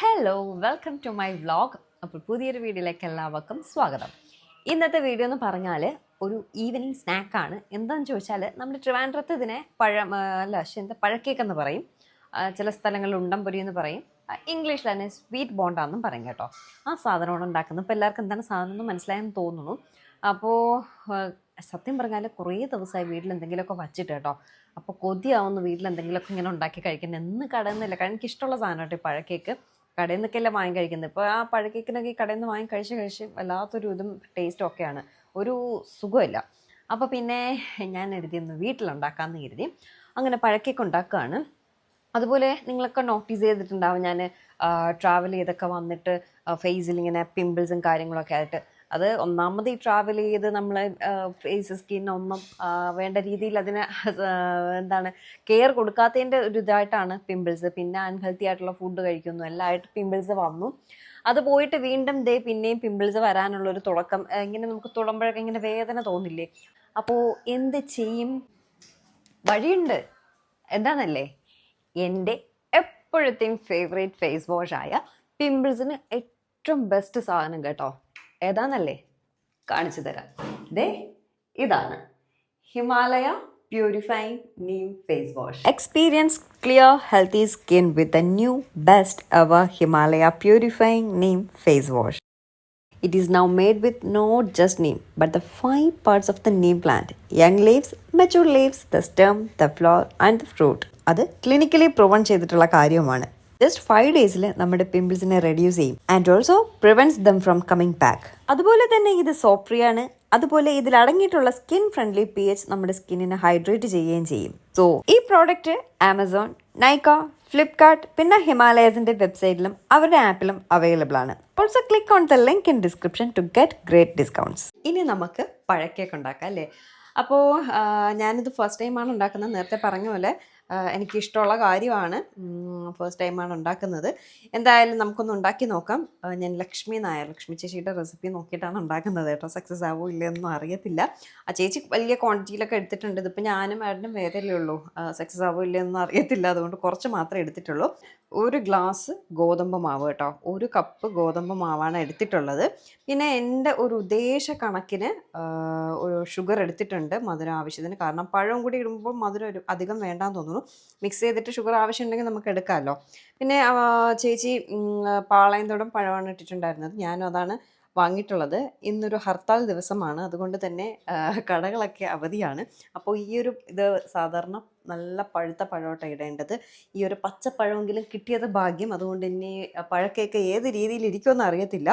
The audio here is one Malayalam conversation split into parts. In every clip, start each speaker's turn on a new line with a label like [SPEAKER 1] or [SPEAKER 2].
[SPEAKER 1] Hello welcome to my vlog അപ്പോൾ പുതിയൊരു വീഡിയോയിലേക്ക് എല്ലാവർക്കും സ്വാഗതം. ഇന്നത്തെ വീഡിയോ എന്ന് പറഞ്ഞാൽ ഒരു ഈവനിങ് സ്നാക്കാണ് എന്താണെന്ന് ചോദിച്ചാൽ നമ്മുടെ ട്രിവാൻഡ്രത്ത് ഇതിനെ പഴം അല്ല എന്താ പഴക്കേക്ക് എന്ന് പറയും. ചില സ്ഥലങ്ങളിൽ ഉണ്ടംപൊരി എന്ന് പറയും. ഇംഗ്ലീഷിൽ തന്നെ സ്വീറ്റ് ബോണ്ടാന്നും പറയും കേട്ടോ. ആ സാധനമാണ് ഉണ്ടാക്കുന്നത്. ഇപ്പോൾ എല്ലാവർക്കും എന്താണ് സാധനം എന്ന് മനസ്സിലായെന്ന് തോന്നുന്നു. അപ്പോൾ സത്യം പറഞ്ഞാൽ കുറേ ദിവസമായി വീട്ടിൽ എന്തെങ്കിലുമൊക്കെ വച്ചിട്ട് കേട്ടോ. അപ്പോൾ കൊതിയാവുന്നു വീട്ടിൽ എന്തെങ്കിലുമൊക്കെ ഇങ്ങനെ ഉണ്ടാക്കി കഴിക്കുന്നത് എന്ന് കടന്നില്ല. കാരണം എനിക്കിഷ്ടമുള്ള സാധനം കേട്ടോ ഈ പഴക്കേക്ക്. കടയിൽ നിന്നൊക്കെയല്ല വാങ്ങി കഴിക്കുന്നത്? ഇപ്പോൾ ആ പഴക്കേക്കിനൊക്കെ ഈ കടയിൽ നിന്ന് വാങ്ങി കഴിച്ച് കഴിച്ച് വല്ലാത്തൊരു ഇതും ടേസ്റ്റും ഒക്കെയാണ്. ഒരു സുഖമില്ല. അപ്പോൾ പിന്നെ ഞാൻ എഴുതിയൊന്ന് വീട്ടിലുണ്ടാക്കാമെന്ന് കരുതി. അങ്ങനെ പഴക്കേക്ക് ഉണ്ടാക്കുകയാണ്. അതുപോലെ നിങ്ങളൊക്കെ നോട്ടീസ് ചെയ്തിട്ടുണ്ടാവും ഞാൻ ട്രാവൽ ചെയ്തൊക്കെ വന്നിട്ട് ഫേസിൽ ഇങ്ങനെ പിമ്പിൾസും കാര്യങ്ങളൊക്കെ ആയിട്ട് അത് ഒന്നാമത് ഈ ട്രാവൽ ചെയ്ത് നമ്മൾ ഫേസ് സ്കിൻ ഒന്നും വേണ്ട രീതിയിൽ അതിന് എന്താണ് കെയർ കൊടുക്കാത്തതിന്റെ ഒരു ഇതായിട്ടാണ് പിമ്പിൾസ് പിന്നെ അൺഹെൽത്തി ആയിട്ടുള്ള ഫുഡ് കഴിക്കുന്നു. എല്ലായിട്ട് പിമ്പിൾസ് വന്നു. അത് പോയിട്ട് വീണ്ടും ദേ പിന്നെയും പിമ്പിൾസ് വരാനുള്ള ഒരു തുടക്കം ഇങ്ങനെ നമുക്ക് തുടമ്പോഴൊക്കെ ഇങ്ങനെ വേദന തോന്നില്ലേ? അപ്പോൾ എന്ത് ചെയ്യും? വഴിയുണ്ട്. എന്താണെന്നല്ലേ എന്റെ എപ്പോഴത്തെയും ഫേവറേറ്റ് ഫേസ് വാഷ് ആയ പിമ്പിൾസിന് ഏറ്റവും ബെസ്റ്റ് സാധനം കേട്ടോ. ഏതാന്നല്ലേ കാണിച്ചു തരാം ദേ ഇതാണ് Himalaya purifying neem face wash experience clear healthy skin with a new best ever Himalaya purifying neem face wash It is now made with not just neem, but the five parts of the neem plant young leaves, mature leaves, the stem, the flower, and the fruit. അത് ക്ലിനിക്കലി പ്രൂവൺ ചെയ്തിട്ടുള്ള കാര്യവുമാണ് ജസ്റ്റ് ഫൈവ് ഡേയ്സിൽ നമ്മുടെ പിമ്പിൾസിനെ റെഡ്യൂസ് ചെയ്യും. And also prevents them from coming back അതുപോലെ തന്നെ ഇത് സോപ്പ് ഫ്രീ ആണ്. അതുപോലെ ഇതിൽ അടങ്ങിയിട്ടുള്ള സ്കിൻ ഫ്രണ്ട്ലി പി എച്ച് നമ്മുടെ സ്കിന്നിനെ ഹൈഡ്രേറ്റ് ചെയ്യുകയും ചെയ്യും. സോ ഈ പ്രോഡക്റ്റ് ആമസോൺ നൈക്ക ഫ്ലിപ്കാർട്ട് പിന്നെ ഹിമാലയസിന്റെ വെബ്സൈറ്റിലും അവരുടെ ആപ്പിലും അവൈലബിൾ ആണ്. Also click on the link in description to get great discounts ഇനി നമുക്ക് പഴക്കേക്ക് ഉണ്ടാക്കാം അല്ലേ? അപ്പോൾ ഞാനിത് ഫസ്റ്റ് ടൈമാണ് ഉണ്ടാക്കുന്നത്. നേരത്തെ പറഞ്ഞ പോലെ എനിക്കിഷ്ടമുള്ള കാര്യമാണ്. ഫസ്റ്റ് ടൈമാണ് ഉണ്ടാക്കുന്നത്. എന്തായാലും നമുക്കൊന്ന് ഉണ്ടാക്കി നോക്കാം. ഞാൻ ലക്ഷ്മി നായർ ലക്ഷ്മി ചേച്ചിയുടെ റെസിപ്പി നോക്കിയിട്ടാണ് ഉണ്ടാക്കുന്നത് കേട്ടോ. സക്സസ് ആവോ ഇല്ലയെന്നൊന്നും അറിയത്തില്ല. ആ ചേച്ചി വലിയ ക്വാണ്ടിറ്റിയിലൊക്കെ എടുത്തിട്ടുണ്ട്. ഇതിപ്പോൾ ഞാനും ആടിനും വേറെയല്ലേ ഉള്ളൂ. സക്സസ് ആവോ ഇല്ലയെന്നൊന്നും അറിയത്തില്ല. അതുകൊണ്ട് കുറച്ച് മാത്രമേ എടുത്തിട്ടുള്ളൂ. ഒരു ഗ്ലാസ് ഗോതമ്പ് മാവ് കേട്ടോ. ഒരു കപ്പ് ഗോതമ്പ് മാവാണ് എടുത്തിട്ടുള്ളത്. പിന്നെ എന്റെ ഒരു ഉദ്ദേശ കണക്കിന് ഷുഗർ എടുത്തിട്ടുണ്ട് മധുരം ആവശ്യത്തിന് കാരണം പഴം കൂടി ഇടുമ്പോൾ മധുരം അധികം വേണ്ടാന്ന് തോന്നുന്നു. മിക്സ് ചെയ്തിട്ട് ഷുഗർ ആവശ്യമുണ്ടെങ്കിൽ നമുക്ക് എടുക്കാമല്ലോ. പിന്നെ ചേച്ചി പാളയംതോടം പഴമാണ് ഇട്ടിട്ടുണ്ടായിരുന്നത്. ഞാനും അതാണ് വാങ്ങിയിട്ടുള്ളത്. ഇന്നൊരു ഹർത്താൽ ദിവസമാണ്. അതുകൊണ്ട് തന്നെ കടകളൊക്കെ അവധിയാണ്. അപ്പോൾ ഈ ഒരു ഇത് സാധാരണ നല്ല പഴുത്ത പഴമോട്ടാണ് ഇടേണ്ടത്. ഈ ഒരു പച്ചപ്പഴമെങ്കിലും കിട്ടിയത് ഭാഗ്യം. അതുകൊണ്ട് ഇനി പഴക്കേക്ക് ഏത് രീതിയിൽ ഇരിക്കുമെന്ന് അറിയത്തില്ല.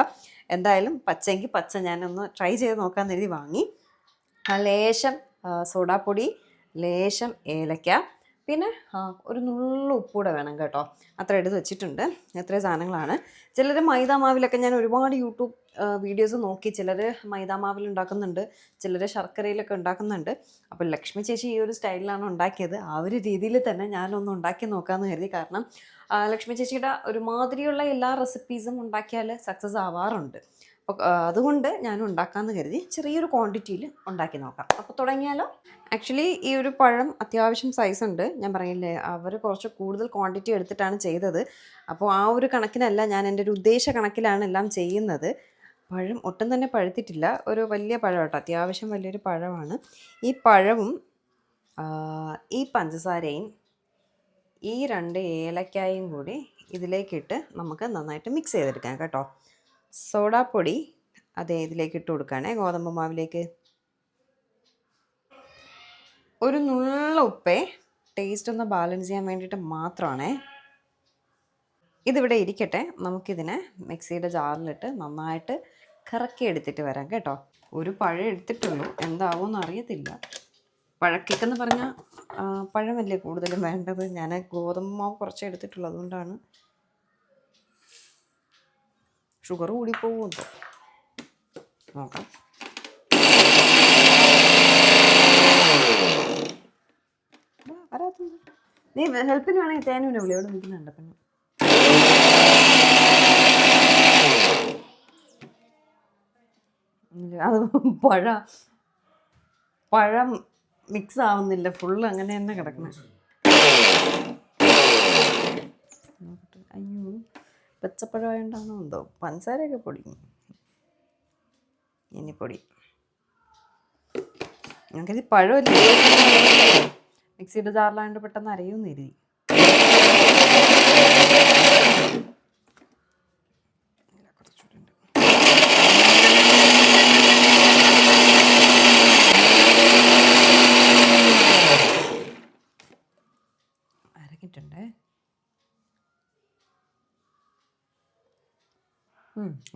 [SPEAKER 1] എന്തായാലും പച്ചയെങ്കിൽ പച്ച. ഞാനൊന്ന് ട്രൈ ചെയ്ത് നോക്കാൻ എഴുതി വാങ്ങി. ലേശം സോഡാപ്പൊടി ലേശം ഏലക്ക പിന്നെ ഒരു നുള്ള ഉപ്പൂടെ വേണം കേട്ടോ. അത്ര എടുത്ത് വെച്ചിട്ടുണ്ട്. എത്രയും സാധനങ്ങളാണ്. ചിലർ മൈദാമാവിലൊക്കെ ഞാൻ ഒരുപാട് യൂട്യൂബ് വീഡിയോസ് നോക്കി ചിലർ മൈദാമാവിൽ ഉണ്ടാക്കുന്നുണ്ട് ചിലർ ശർക്കരയിലൊക്കെ ഉണ്ടാക്കുന്നുണ്ട്. അപ്പോൾ ലക്ഷ്മി ചേച്ചി ഈ ഒരു സ്റ്റൈലിലാണ് ഉണ്ടാക്കിയത്. ആ ഒരു രീതിയിൽ തന്നെ ഞാനൊന്ന് ഉണ്ടാക്കി നോക്കാമെന്ന് കരുതി. കാരണം ലക്ഷ്മി ചേച്ചിയുടെ ഒരുമാതിരിയുള്ള എല്ലാ റെസിപ്പീസും ഉണ്ടാക്കിയാൽ സക്സസ് ആവാറുണ്ട്. അതുകൊണ്ട് ഞാൻ ഉണ്ടാക്കാമെന്ന് കരുതി ചെറിയൊരു ക്വാണ്ടിറ്റിയിൽ ഉണ്ടാക്കി നോക്കാം. അപ്പോൾ തുടങ്ങിയാലോ? ആക്ച്വലി ഈ ഒരു പഴം അത്യാവശ്യം സൈസ് ഉണ്ട്. ഞാൻ പറയില്ലേ അവർ കുറച്ച് കൂടുതൽ ക്വാണ്ടിറ്റി എടുത്തിട്ടാണ് ചെയ്തത്. അപ്പോൾ ആ ഒരു കണക്കിനല്ല ഞാൻ എന്റെ ഒരു ഉദ്ദേശ കണക്കിലാണ് എല്ലാം ചെയ്യുന്നത്. പഴം ഒട്ടും തന്നെ പഴുത്തിട്ടില്ല. ഒരു വലിയ പഴം കേട്ടോ. അത്യാവശ്യം വലിയൊരു പഴമാണ്. ഈ പഴവും ഈ പഞ്ചസാരയും ഈ രണ്ട് ഏലക്കായും കൂടി ഇതിലേക്കിട്ട് നമുക്ക് നന്നായിട്ട് മിക്സ് ചെയ്തെടുക്കാം കേട്ടോ. സോഡാപ്പൊടി അതേ ഇതിലേക്ക് ഇട്ട് കൊടുക്കുകയാണേ ഗോതമ്പ് മാവിലേക്ക്. ഒരു നുള്ള ഉപ്പേ ടേസ്റ്റ് ഒന്ന് ബാലൻസ് ചെയ്യാൻ വേണ്ടിയിട്ട് മാത്രമാണേ ഇതിവിടെ ഇരിക്കട്ടെ നമുക്കിതിനെ മിക്സിയുടെ ജാറിലിട്ട് നന്നായിട്ട് കറക്കി എടുത്തിട്ട് വരാം കേട്ടോ. ഒരു പഴം എടുത്തിട്ടുള്ളൂ എന്താവുമെന്ന് അറിയത്തില്ല. പഴക്കേക്കെന്ന് പറഞ്ഞാൽ പഴമല്ലേ കൂടുതലും വേണ്ടത്? ഞാൻ ഗോതമ്പ് മാവ് കുറച്ച് എടുത്തിട്ടുള്ളൂ അതുകൊണ്ടാണ് ഷുഗർ കൂടിപ്പോകുമോ നോക്കാം? നീ ഹെൽപ്പിന് വേണമെങ്കിൽ തേനുവിനെ വിളി അവിടെ നിൽക്കുന്നുണ്ട് പെണ്ണ്? അത് പഴ പഴം മിക്സ് ആവുന്നില്ല ഫുള്ള് അങ്ങനെ തന്നെ കിടക്കണം അയ്യോ. പച്ചപ്പഴമായോണ്ടാണോ എന്തോ. പഞ്ചസാരയൊക്കെ പൊടിക്കും ഇനി പൊടി. ഞങ്ങൾക്കിത് പഴമല്ലേ. മിക്സിയുടെ ജാറിലായതുകൊണ്ട് പെട്ടെന്ന് അരയുമെന്ന്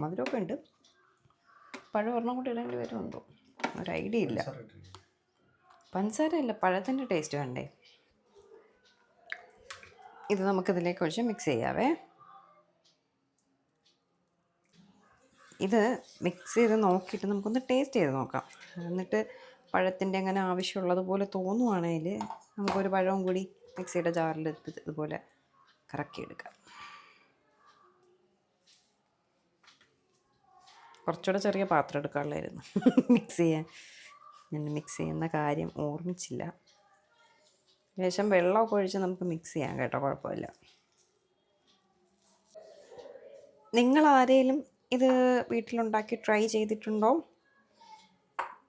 [SPEAKER 1] മധുരമൊക്കെ ഉണ്ട്. പഴം ഒരെണ്ണം കൂടി ഇടേണ്ടി വരുമെന്തോ ഒരു ഐഡിയ ഇല്ല. പഞ്ചസാര അല്ല പഴത്തിന്റെ ടേസ്റ്റ് വേണ്ടേ? ഇത് നമുക്കിതിലേക്ക് ഒഴിച്ച് മിക്സ് ചെയ്യാവേ. ഇത് മിക്സ് ചെയ്ത് നോക്കിയിട്ട് നമുക്കൊന്ന് ടേസ്റ്റ് ചെയ്ത് നോക്കാം. എന്നിട്ട് പഴത്തിന്റെ അങ്ങനെ ആവശ്യമുള്ളതുപോലെ തോന്നുവാണെങ്കിൽ നമുക്കൊരു പഴവും കൂടി മിക്സിയുടെ ജാറിൽ ഇതുപോലെ കറക്കിയെടുക്കാം. കുറച്ചുകൂടെ ചെറിയ പാത്രം എടുക്കാനുള്ളായിരുന്നു. മിക്സ് ചെയ്യാൻ. ഞാൻ മിക്സ് ചെയ്യുന്ന കാര്യം ഓർമ്മിച്ചില്ല. ശേഷം വെള്ളമൊക്കെ ഒഴിച്ച് നമുക്ക് മിക്സ് ചെയ്യാം കേട്ടോ കുഴപ്പമില്ല. നിങ്ങൾ ആരെങ്കിലും ഇത് വീട്ടിലുണ്ടാക്കി ട്രൈ ചെയ്തിട്ടുണ്ടോ?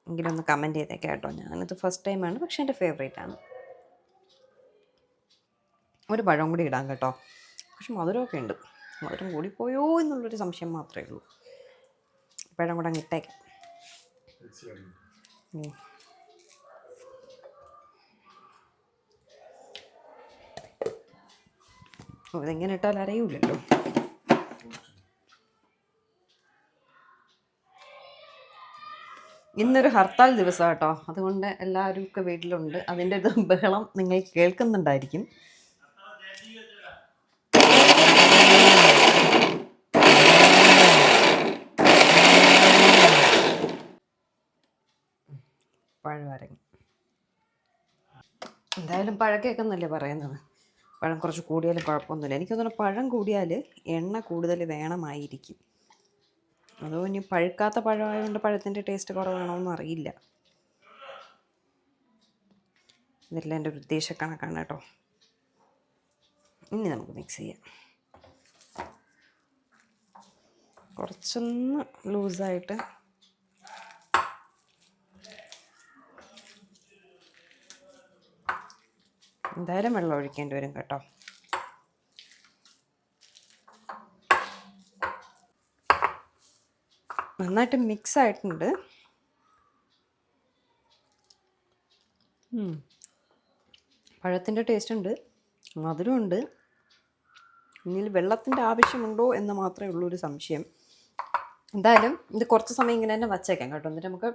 [SPEAKER 1] എങ്കിലൊന്ന് കമന്റ് ചെയ്തേക്കാം കേട്ടോ. ഞാനിത് ഫസ്റ്റ് ടൈമാണ് പക്ഷേ എന്റെ ഫേവറേറ്റ് ആണ്. ഒരു പഴം കൂടി ഇടാം കേട്ടോ. പക്ഷെ മധുരമൊക്കെ ഉണ്ട്. മധുരം കൂടിപ്പോയോ എന്നുള്ളൊരു സംശയം മാത്രമേ ഉള്ളൂ. പഴം കൂടെ ഇട്ടേക്കാം. ഇതെങ്ങനെ ഇട്ടാൽ അറിയൂലല്ലോ ഇന്നൊരു ഹർത്താൽ ദിവസം കേട്ടോ അതുകൊണ്ട് എല്ലാവരും ഒക്കെ വീട്ടിലുണ്ട്. അതിന്റെ ഇത് ബഹളം നിങ്ങൾ കേൾക്കുന്നുണ്ടായിരിക്കും. പഴം അരങ്ങി എന്തായാലും പഴക്കേക്കെന്നല്ലേ പറയുന്നത്? പഴം കുറച്ച് കൂടിയാലും കുഴപ്പമൊന്നുമില്ല. എനിക്ക് തോന്നുന്നു പഴം കൂടിയാൽ എണ്ണ കൂടുതൽ വേണമായിരിക്കും. അതോ ഇനി പഴുക്കാത്ത പഴമായതുകൊണ്ട് പഴത്തിന്റെ ടേസ്റ്റ് കുറവാണോന്നും അറിയില്ല. ഇതെല്ലാം എന്റെ ഒരു ഉദ്ദേശക്കണക്കാണ് കേട്ടോ. ഇനി നമുക്ക് മിക്സ് ചെയ്യാം. കുറച്ചൊന്ന് ലൂസായിട്ട് എന്തായാലും വെള്ളം ഒഴിക്കേണ്ടി വരും കേട്ടോ. നന്നായിട്ട് മിക്സ് ആയിട്ടുണ്ട്. പഴത്തിന്റെ ടേസ്റ്റ് ഉണ്ട് മധുരമുണ്ട് ഇനി വെള്ളത്തിന്റെ ആവശ്യമുണ്ടോ എന്ന് മാത്രമേ ഉള്ളൂ ഒരു സംശയം. എന്തായാലും ഇത് കുറച്ച് സമയം ഇങ്ങനെ തന്നെ വച്ചേക്കാം കേട്ടോ. എന്നിട്ട് നമുക്ക്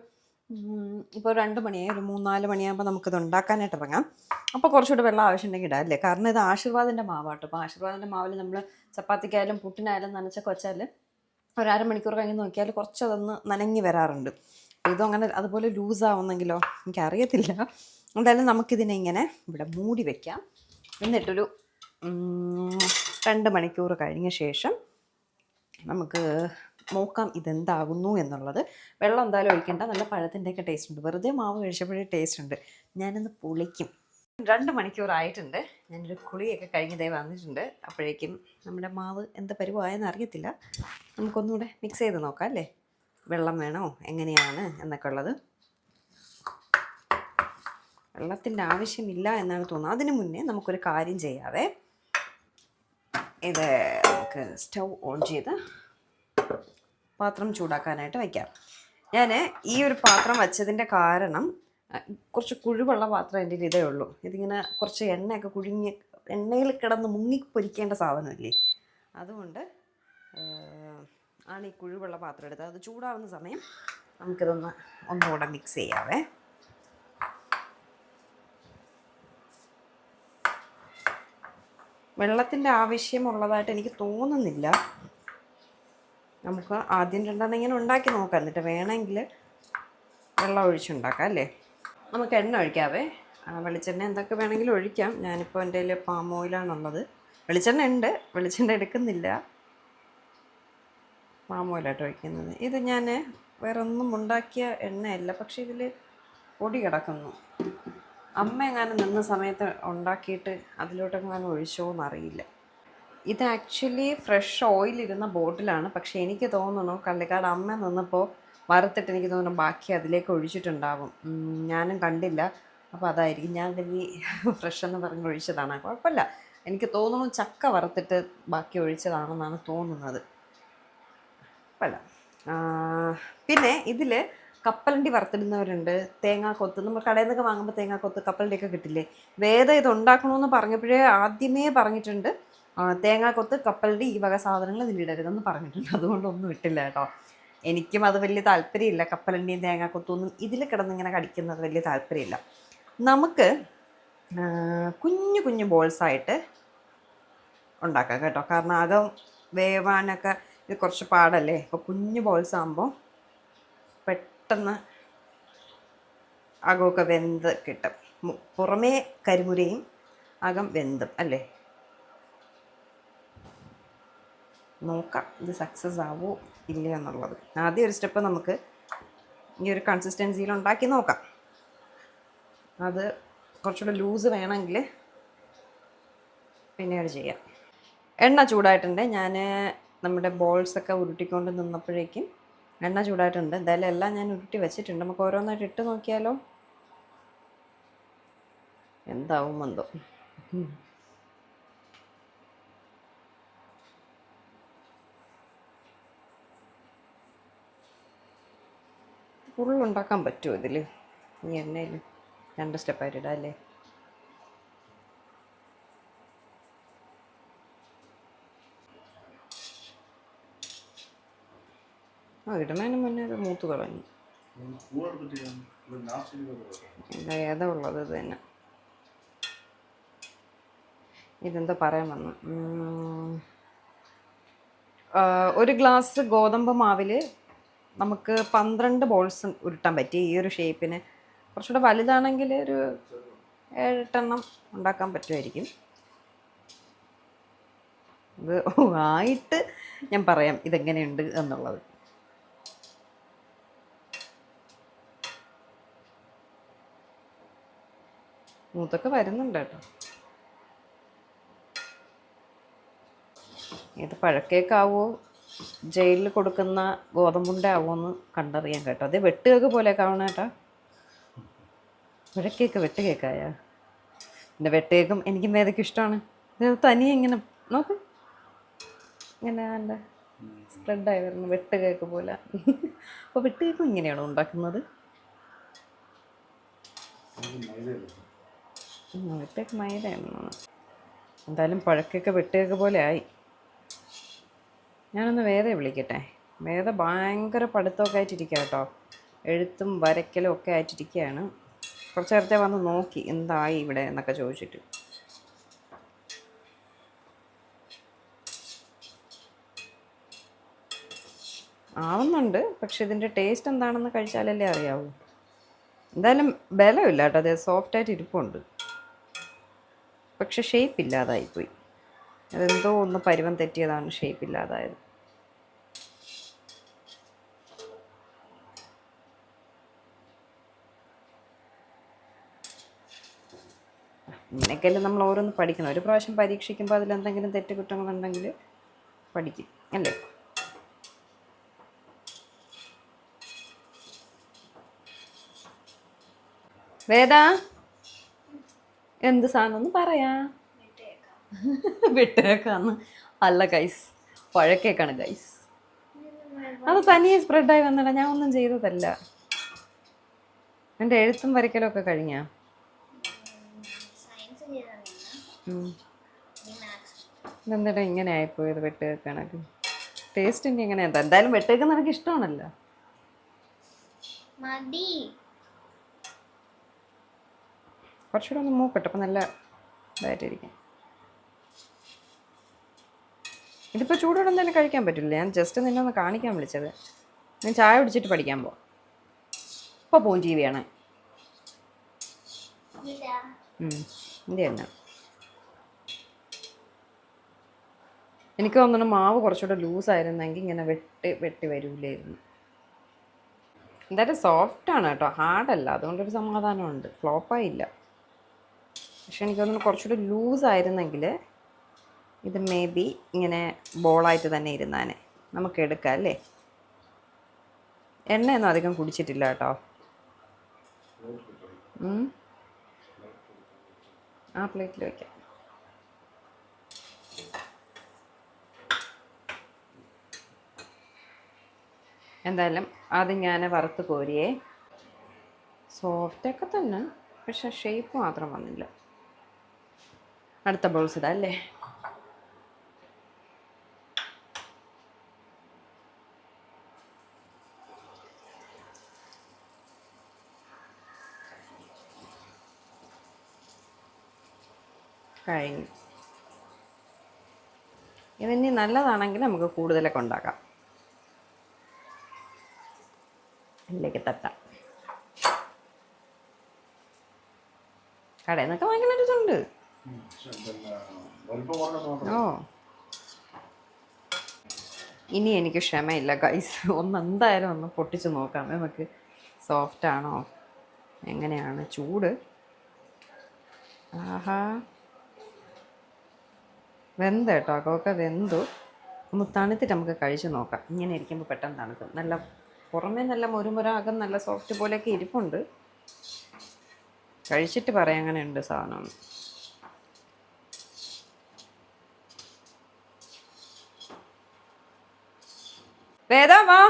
[SPEAKER 1] ഇപ്പോൾ രണ്ട് മണിയായി ഒരു മൂന്നാൽ മണിയാകുമ്പോൾ നമുക്കിത് ഉണ്ടാക്കാനായിട്ട് ഇറങ്ങാം. അപ്പോൾ കുറച്ചുകൂടെ വെള്ളം ആവശ്യമുണ്ടെങ്കിൽ ഇടാം അല്ലേ? കാരണം ഇത് ആശീർവാദിന്റെ മാവാട്ടോ. അപ്പോൾ ആശീർവാദിന്റെ മാവിൽ നമ്മൾ ചപ്പാത്തിക്കായാലും പുട്ടിനായാലും നനച്ചൊക്കെ വെച്ചാൽ ഒരു അരമണിക്കൂർ കഴിഞ്ഞ് നോക്കിയാൽ കുറച്ച് അതൊന്ന് നനഞ്ഞ് വരാറുണ്ട്. ഇതും അങ്ങനെ അതുപോലെ ലൂസ് ആവുന്നെങ്കിലോ? എനിക്കറിയത്തില്ല. എന്തായാലും നമുക്കിതിനെ ഇങ്ങനെ ഇവിടെ മൂടി വയ്ക്കാം എന്നിട്ടൊരു രണ്ട് മണിക്കൂർ കഴിഞ്ഞ ശേഷം നമുക്ക് നോക്കാം ഇതെന്താകുന്നു എന്നുള്ളത്. വെള്ളം എന്തായാലും ഒഴിക്കേണ്ട. നല്ല പഴത്തിന്റെയൊക്കെ ടേസ്റ്റ് ഉണ്ട്. വെറുതെ മാവ് കഴിച്ചപ്പോഴേ ടേസ്റ്റ് ഉണ്ട്. ഞാനിന്ന് പൊളിക്കും. രണ്ട് മണിക്കൂറായിട്ടുണ്ട് ഞാനൊരു കുളിയൊക്കെ കഴിഞ്ഞതേ വന്നിട്ടുണ്ട്. അപ്പോഴേക്കും നമ്മുടെ മാവ് എന്താ പരിവായെന്ന് അറിയത്തില്ല. നമുക്കൊന്നുകൂടെ മിക്സ് ചെയ്ത് നോക്കാം അല്ലേ? വെള്ളം വേണോ? എങ്ങനെയാണ് എന്നൊക്കെ ഉള്ളത്. വെള്ളത്തിന്റെ ആവശ്യമില്ല എന്നാണ് തോന്നുന്നത്. അതിന് മുന്നേ നമുക്കൊരു കാര്യം ചെയ്യാവേ. ഇത് നമുക്ക് സ്റ്റൗ ഓൺ ചെയ്ത് പാത്രം ചൂടാക്കാനായിട്ട് വയ്ക്കാം ഞാൻ ഈ ഒരു പാത്രം വച്ചതിന്റെ കാരണം കുറച്ച് കുഴിവുള്ള പാത്രം എന്റെ ഇതേ ഉള്ളൂ. ഇതിങ്ങനെ കുറച്ച് എണ്ണയൊക്കെ കുഴിഞ്ഞ് എണ്ണയിൽ കിടന്ന് മുങ്ങി പൊരിക്കേണ്ട സാധനമല്ലേ? അതുകൊണ്ട് ആണ് ഈ കുഴിവുള്ള പാത്രം എടുത്തത്. അത് ചൂടാവുന്ന സമയം നമുക്കിതൊന്ന് ഒന്നുകൂടെ മിക്സ് ചെയ്യാവേ. വെള്ളത്തിന്റെ ആവശ്യമുള്ളതായിട്ട് എനിക്ക് തോന്നുന്നില്ല. നമുക്ക് ആദ്യം രണ്ടെണ്ണം ഇങ്ങനെ ഉണ്ടാക്കി നോക്കാം. എന്നിട്ട് വേണമെങ്കിൽ വെള്ളം ഒഴിച്ചുണ്ടാക്കാം അല്ലേ? നമുക്ക് എണ്ണ ഒഴിക്കാവേ. വെളിച്ചെണ്ണ എന്തൊക്കെ വേണമെങ്കിലും ഒഴിക്കാം. ഞാനിപ്പോൾ എന്റെ കയ്യിൽ പാം ഓയിലാണുള്ളത് വെളിച്ചെണ്ണ ഉണ്ട്. വെളിച്ചെണ്ണ എടുക്കുന്നില്ല. പാം ഓയിലായിട്ട് ഒഴിക്കുന്നത്. ഇത് ഞാൻ വേറെ ഒന്നും ഉണ്ടാക്കിയ എണ്ണയല്ല പക്ഷേ ഇതിൽ പൊടി കിടക്കുന്നു. അമ്മ എങ്ങാനും നിന്ന സമയത്ത് ഉണ്ടാക്കിയിട്ട് അതിലോട്ടെങ്ങാനും ഒഴിച്ചോ എന്നറിയില്ല ഇത് ആക്ച്വലി ഫ്രഷ് ഓയിൽ ഇരുന്ന ബോട്ടിലാണ്. പക്ഷേ എനിക്ക് തോന്നുന്നു കള്ളിക്കാട് അമ്മ നിന്നപ്പോൾ വറുത്തിട്ട് എനിക്ക് തോന്നുന്നു ബാക്കി അതിലേക്ക് ഒഴിച്ചിട്ടുണ്ടാകും ഞാനും കണ്ടില്ല. അപ്പോൾ അതായിരിക്കും. ഞാൻ കരുതി ഫ്രഷ് എന്ന് പറഞ്ഞ് ഒഴിച്ചതാണ്. കുഴപ്പമില്ല. എനിക്ക് തോന്നുന്നു ചക്ക വറുത്തിട്ട് ബാക്കി ഒഴിച്ചതാണെന്നാണ് തോന്നുന്നത്. കുഴപ്പമില്ല. പിന്നെ ഇതിൽ കപ്പലണ്ടി വറുത്തിടുന്നവരുണ്ട്. തേങ്ങാക്കൊത്ത് നമ്മൾ കടയിൽ നിന്നൊക്കെ വാങ്ങുമ്പോൾ തേങ്ങാക്കൊത്ത് കപ്പലണ്ടിയൊക്കെ കിട്ടില്ലേ? വേദ ഇത് ഉണ്ടാക്കണമെന്ന് പറഞ്ഞപ്പോഴേ ആദ്യമേ പറഞ്ഞിട്ടുണ്ട്. തേങ്ങാക്കൊത്ത് കപ്പലടി ഈ വക സാധനങ്ങൾ ഇതിലിടരുതെന്ന് പറഞ്ഞിട്ടുണ്ട്. അതുകൊണ്ടൊന്നും ഇട്ടില്ല കേട്ടോ. എനിക്കും അത് വലിയ താല്പര്യമില്ല കപ്പലണ്ടിയും തേങ്ങാക്കൊത്തും ഒന്നും ഇതിൽ കിടന്നിങ്ങനെ കടിക്കുന്നത് വലിയ താല്പര്യമില്ല. നമുക്ക് കുഞ്ഞു കുഞ്ഞു ബോൾസായിട്ട് ഉണ്ടാക്കാം കേട്ടോ. കാരണം അകം വേവാനൊക്കെ ഇത് കുറച്ച് പാടല്ലേ? അപ്പോൾ കുഞ്ഞു ബോൾസ് ആകുമ്പോൾ പെട്ടെന്ന് അകമൊക്കെ വെന്ത് കിട്ടും. പുറമേ കരിമുരയും അകം വെന്തും അല്ലേ? നോക്കാം ഇത് സക്സസ് ആവോ ഇല്ല എന്നുള്ളത്. ആദ്യം ഒരു സ്റ്റെപ്പ് നമുക്ക് ഈ ഒരു കൺസിസ്റ്റൻസിയിൽ ഉണ്ടാക്കി നോക്കാം. അത് കുറച്ചുകൂടെ ലൂസ് വേണമെങ്കിൽ പിന്നീട് ചെയ്യാം. എണ്ണ ചൂടായിട്ടുണ്ട്. ഞാൻ നമ്മുടെ ബോൾസൊക്കെ ഉരുട്ടിക്കൊണ്ട് നിന്നപ്പോഴേക്കും എണ്ണ ചൂടായിട്ടുണ്ട്. എന്തായാലും എല്ലാം ഞാൻ ഉരുട്ടി വെച്ചിട്ടുണ്ട്. നമുക്ക് ഓരോന്നായിട്ട് ഇട്ട് നോക്കിയാലോ? എന്താവും എന്തോ. ഉണ്ടാക്കാൻ പറ്റുമോ ഇതിൽ ഈ എണ്ണയിൽ രണ്ട് സ്റ്റെപ്പായിട്ട് ഇടാം അല്ലേ? ആ ഇടുന്നതിന് മുന്നേ അത് മൂത്ത് കളഞ്ഞു. ഏതാ ഉള്ളത് ഇത് തന്നെ? ഇതെന്താ പറയാൻ വന്നു ഒരു ഗ്ലാസ് ഗോതമ്പ് മാവിൽ നമുക്ക് പന്ത്രണ്ട് ബോൾസ് ഉരുട്ടാൻ പറ്റി. ഈ ഒരു ഷേപ്പിന് കുറച്ചുകൂടെ വലുതാണെങ്കിൽ ഒരു ഏഴെട്ടെണ്ണം ഉണ്ടാക്കാൻ പറ്റുമായിരിക്കും. ഇത് ആയിട്ട് ഞാൻ പറയാം ഇതെങ്ങനെയുണ്ട് എന്നുള്ളത്. മൂത്തൊക്കെ വരുന്നുണ്ട് കേട്ടോ. ഇത് പഴക്കേക്കാവോ ജയിലിൽ കൊടുക്കുന്ന ഗോതമ്പുണ്ട ആവുമെന്ന് കണ്ടറിയാൻ കേട്ടോ. അതേ വെട്ടുകേക്ക് പോലെ ആവണ കേട്ടാ. വിഴക്കേക്ക് വെട്ടുകേക്കായ. എന്റെ വെട്ടുകേക്കും എനിക്കും ഏതൊക്കെ ഇഷ്ടമാണ്. ഇത് തനിയെ ഇങ്ങനെ നോക്ക്. ഇങ്ങനെ എന്റെ സ്പ്രെഡായി വരുന്നു വെട്ടുകേക്ക് പോലെ. അപ്പോൾ വെട്ടുകേക്കും ഇങ്ങനെയാണ് ഉണ്ടാക്കുന്നത്? വെട്ടേക്ക് മൈദയാണ്. എന്തായാലും പഴക്കൊക്കെ വെട്ടുകേക്ക് പോലെ ആയി. ഞാനൊന്ന് വേദ വിളിക്കട്ടെ. വേദ ഭയങ്കര പഠിത്തമൊക്കെ ആയിട്ടിരിക്കുക കേട്ടോ. എഴുത്തും വരയ്ക്കലും ഒക്കെ ആയിട്ടിരിക്കുകയാണ് കുറച്ച് നേരത്തെ വന്ന് നോക്കി എന്തായി ഇവിടെ എന്നൊക്കെ ചോദിച്ചിട്ട്. ആവുന്നുണ്ട് പക്ഷെ ഇതിന്റെ ടേസ്റ്റ് എന്താണെന്ന് കഴിച്ചാലല്ലേ അറിയാവൂ. എന്തായാലും ബലമില്ല കേട്ടോ. അത് സോഫ്റ്റായിട്ട് ഇരിപ്പുണ്ട്. പക്ഷെ ഷേപ്പ് ഇല്ലാതായിപ്പോയി. അതെന്തോ ഒന്ന് പരുവം തെറ്റിയതാണ് ഷേപ്പ് ഇല്ലാതായത്. ഇങ്ങനെയൊക്കെയല്ലേ നമ്മൾ ഓരോന്ന് പഠിക്കണം. ഒരു പ്രാവശ്യം പരീക്ഷിക്കുമ്പോൾ അതിലെന്തെങ്കിലും തെറ്റുകുറ്റങ്ങളുണ്ടെങ്കിൽ പഠിക്കും അല്ലേ? വേദ എന്ത് സാധനമൊന്ന് പറയാ? വിട്ടേക്കാന്ന്. അല്ല ഗൈസ് പഴക്കേക്കാണ് ഗൈസ് അത് തനിയെ സ്പ്രെഡായി വന്നടാ ഞാൻ ഒന്നും ചെയ്തതല്ല. എന്റെ എഴുത്തും വരയ്ക്കലും ഒക്കെ കഴിഞ്ഞാ? ഇതെന്താ ഇങ്ങനെ ആയിപ്പോയത് വെക്കണത് ടേസ്റ്റ് ഇനി എങ്ങനെ എന്താ എന്തായാലും വെക്കുന്ന നിനക്ക് ഇഷ്ടമാണല്ലോ.
[SPEAKER 2] മതി.
[SPEAKER 1] കുറച്ചുകൂടെ ഒന്ന് മൂക്കട്ടെ അപ്പം നല്ല ഇതായിട്ടിരിക്കും. ഇതിപ്പോൾ ചൂടോടെ എന്തായാലും കഴിക്കാൻ പറ്റില്ല. ഞാൻ ജസ്റ്റ് നിന്നെ ഒന്ന് കാണിക്കാൻ വിളിച്ചത്. ഞാൻ ചായ കുടിച്ചിട്ട് പഠിക്കാൻ പോവാം. ഇപ്പോൾ പോവും ടി
[SPEAKER 2] വിയാണ്
[SPEAKER 1] എന്ത് തന്നെ എനിക്ക് തോന്നുന്നു മാവ് കുറച്ചുകൂടെ ലൂസായിരുന്നെങ്കിൽ ഇങ്ങനെ വെട്ടി വെട്ടി വരൂലായിരുന്നു. എന്തായാലും സോഫ്റ്റാണ് കേട്ടോ. ഹാർഡല്ല അതുകൊണ്ടൊരു സമാധാനമുണ്ട്. ഫ്ലോപ്പായില്ല പക്ഷെ എനിക്ക് തോന്നുന്നു കുറച്ചുകൂടി ലൂസായിരുന്നെങ്കിൽ ഇത് മേ ബി ഇങ്ങനെ ബോളായിട്ട് തന്നെ ഇരുന്നാനെ. നമുക്ക് എടുക്കാം അല്ലേ? എണ്ണയൊന്നും അധികം കുടിച്ചിട്ടില്ല കേട്ടോ. ആ പ്ലേറ്റിൽ വയ്ക്കാം എന്തായാലും അത് ഞാൻ വറുത്ത് സോഫ്റ്റ് സോഫ്റ്റൊക്കെ തന്നെ പക്ഷെ ഷേപ്പ് മാത്രം വന്നില്ല. അടുത്ത ബോൾസ് ഇതാ അല്ലേ? കഴിഞ്ഞു. ഇതിനി നല്ലതാണെങ്കിൽ നമുക്ക് കൂടുതലൊക്കെ ഉണ്ടാക്കാം. ഇതിലേക്ക് തട്ടാം. കടയിൽ നിന്നൊക്കെ വാങ്ങിക്കുന്നുണ്ട് ഓ. ഇനി എനിക്ക് ക്ഷമയില്ല ഗൈസ് ഒന്ന് എന്തായാലും ഒന്ന് പൊട്ടിച്ച് നോക്കാം. നമുക്ക് സോഫ്റ്റ് ആണോ? എങ്ങനെയാണ്? ചൂട്. ആഹാ. വെന്ത് കേട്ടോ. അകമൊക്കെ വെന്തു. ഒന്ന് തണുത്തിട്ട് നമുക്ക് കഴിച്ച് നോക്കാം. ഇങ്ങനെ ഇരിക്കുമ്പോൾ പെട്ടെന്ന് തണുക്കും. നല്ല പുറമേ നല്ല മുരുമുര അകം നല്ല സോഫ്റ്റ് പോലെയൊക്കെ ഇരിപ്പുണ്ട്. കഴിച്ചിട്ട് പറയാം അങ്ങനെ ഉണ്ട് സാധനം വേദാമാ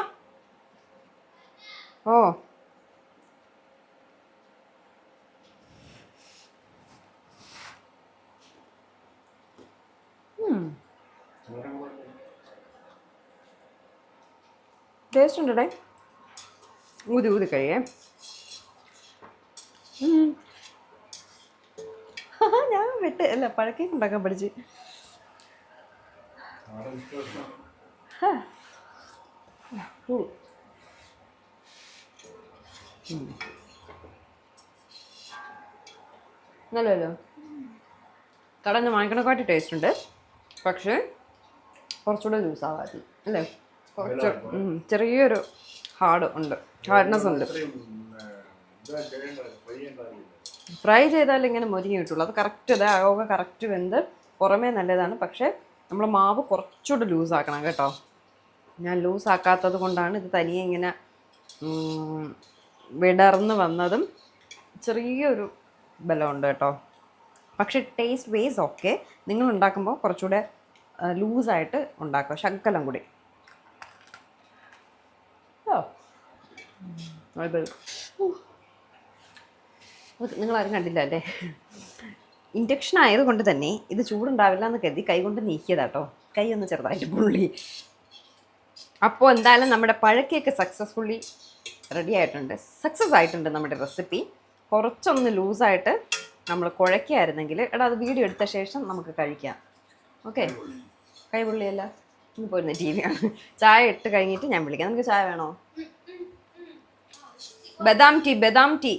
[SPEAKER 1] ഓ. ടേസ്റ്റ് ഉണ്ടേ? ഊതി ഊതി കഴിയേ. ഞാൻ വിട്ട് അല്ല പഴക്കേക്ക് ഉണ്ടാക്കാൻ പഠിച്ച്. നല്ലല്ലോ കടന്ന് വാങ്ങിക്കണക്കാട്ടി ടേസ്റ്റ് ഉണ്ട്. പക്ഷേ കുറച്ചുകൂടെ ജ്യൂസ് ആവാതി. അല്ലേ? കുറച്ച് ചെറിയൊരു ഹാർഡ് ഉണ്ട്. ഹാർഡ്നെസ് ഉണ്ട്. ഫ്രൈ ചെയ്താൽ ഇങ്ങനെ മൊരിഞ്ഞ് കിട്ടുള്ളൂ. അത് കറക്റ്റ് അതെ ആകെ കറക്റ്റ് വെന്ത് പുറമേ നല്ലതാണ്. പക്ഷേ നമ്മൾ മാവ് കുറച്ചുകൂടെ ലൂസാക്കണം കേട്ടോ. ഞാൻ ലൂസാക്കാത്തത് കൊണ്ടാണ് ഇത് തനിയെ ഇങ്ങനെ വിടർന്ന് വന്നതും ചെറിയൊരു ബലമുണ്ട് കേട്ടോ. പക്ഷേ ടേസ്റ്റ് വേസ് ഓക്കെ നിങ്ങൾ ഉണ്ടാക്കുമ്പോൾ കുറച്ചുകൂടെ ലൂസായിട്ട് ഉണ്ടാക്കുക. ശകലം കൂടി ഓ അത് നിങ്ങളാരും കണ്ടില്ല അല്ലേ? ഇൻഡക്ഷൻ ആയതുകൊണ്ട് തന്നെ ഇത് ചൂടുണ്ടാവില്ല എന്ന് കരുതി കൈ കൊണ്ട് നീക്കിയതാട്ടോ. കൈ ഒന്ന് ചെറുതായിട്ട് പുള്ളി. അപ്പോൾ എന്തായാലും നമ്മുടെ പഴക്കേക്ക് സക്സസ്ഫുള്ളി റെഡി ആയിട്ടുണ്ട്. സക്സസ് ആയിട്ടുണ്ട് നമ്മുടെ റെസിപ്പി കുറച്ചൊന്ന് ലൂസായിട്ട് നമ്മൾ കുഴയ്ക്കായിരുന്നെങ്കിൽ എടാ അത് വീഡിയോ എടുത്ത ശേഷം നമുക്ക് കഴിക്കാം. ഓക്കെ കൈപുള്ളിയല്ല ഇന്ന് പോരുന്ന ടി വിയാണ് ചായ ഇട്ട് കഴിഞ്ഞിട്ട് ഞാൻ വിളിക്കാം. നമുക്ക് ചായ വേണോ? ബദാം ടീ ബദാം ടീ.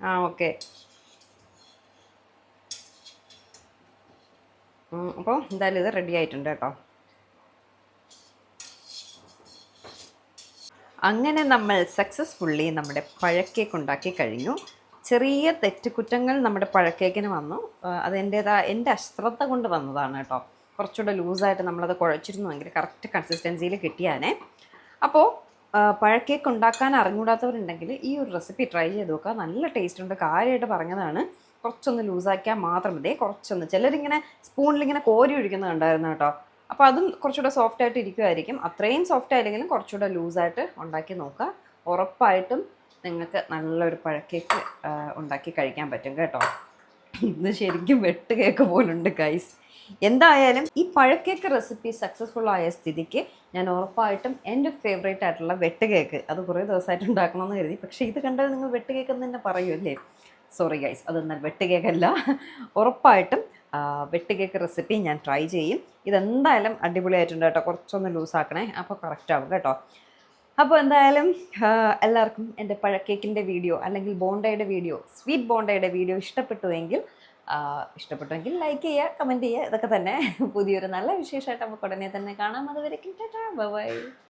[SPEAKER 1] ആ ഓക്കെ. അപ്പോൾ എന്തായാലും ഇത് റെഡി ആയിട്ടുണ്ട് കേട്ടോ. അങ്ങനെ നമ്മൾ സക്സസ്ഫുള്ളി നമ്മുടെ പഴക്കേക്ക് ഉണ്ടാക്കി കഴിഞ്ഞു. ചെറിയ തെറ്റുകുറ്റങ്ങൾ നമ്മുടെ പഴക്കേക്കിന് വന്നു. അതെന്റേതാ എന്റെ അശ്രദ്ധ കൊണ്ട് വന്നതാണ് കേട്ടോ. കുറച്ചുകൂടെ ലൂസായിട്ട് നമ്മളത് കുഴച്ചിരുന്നുവെങ്കിൽ കറക്റ്റ് കൺസിസ്റ്റൻസിയിൽ കിട്ടിയാനേ. അപ്പോൾ പഴക്കേക്ക് ഉണ്ടാക്കാൻ അറിഞ്ഞൂടാത്തവരുണ്ടെങ്കിൽ ഈ ഒരു റെസിപ്പി ട്രൈ ചെയ്ത് നോക്കുക. നല്ല ടേസ്റ്റ് ഉണ്ട്. കാര്യമായിട്ട് പറഞ്ഞതാണ്. കുറച്ചൊന്ന് ലൂസാക്കിയാൽ മാത്രം മതി. കുറച്ചൊന്ന് ചിലരിങ്ങനെ സ്പൂണിലിങ്ങനെ കോരി ഒഴിക്കുന്നത് ഉണ്ടായിരുന്നു കേട്ടോ. അപ്പോൾ അതും കുറച്ചുകൂടെ സോഫ്റ്റ് ആയിട്ട് ഇരിക്കുമായിരിക്കും അത്രയും സോഫ്റ്റ് ആയില്ലെങ്കിലും കുറച്ചുകൂടെ ലൂസായിട്ട് ഉണ്ടാക്കി നോക്കുക. ഉറപ്പായിട്ടും നിങ്ങൾക്ക് നല്ലൊരു പഴക്കേക്ക് ഉണ്ടാക്കി കഴിക്കാൻ പറ്റും കേട്ടോ. ഇത് ശരിക്കും വെട്ട് കേക്ക് പോലുണ്ട് ഗൈസ് എന്തായാലും ഈ പഴക്കേക്ക് റെസിപ്പി സക്സസ്ഫുൾ ആയ സ്ഥിതിക്ക് ഞാൻ ഉറപ്പായിട്ടും എന്റെ ഫേവറേറ്റ് ആയിട്ടുള്ള വെട്ട് കേക്ക് അത് കുറേ ദിവസമായിട്ട് ഉണ്ടാക്കണമെന്ന് കരുതി. പക്ഷേ ഇത് കണ്ടാൽ നിങ്ങൾ വെട്ട് കേക്ക് എന്ന് തന്നെ പറയുമല്ലേ സോറി ഗൈസ് അതെന്നാൽ വെട്ട് കേക്കല്ല ഉറപ്പായിട്ടും വെട്ട് കേക്ക് റെസിപ്പി ഞാൻ ട്രൈ ചെയ്യും. ഇതെന്തായാലും അടിപൊളിയായിട്ടുണ്ട് കേട്ടോ. കുറച്ചൊന്ന് ലൂസാക്കണേ അപ്പോൾ കറക്റ്റ് ആവും കേട്ടോ. അപ്പോൾ എന്തായാലും എല്ലാവർക്കും എന്റെ പഴക്കേക്കിന്റെ വീഡിയോ അല്ലെങ്കിൽ ബോണ്ടയുടെ വീഡിയോ സ്വീറ്റ് ബോണ്ടയുടെ വീഡിയോ ഇഷ്ടപ്പെട്ടുവെങ്കിൽ ഇഷ്ടപ്പെട്ടുവെങ്കിൽ ലൈക്ക് ചെയ്യുക കമന്റ് ചെയ്യുക. ഇതൊക്കെ തന്നെ. പുതിയൊരു നല്ല വിശേഷമായിട്ട് നമുക്ക് ഉടനെ തന്നെ കാണാം. അതുവരെ അതുവരെയും ബൈ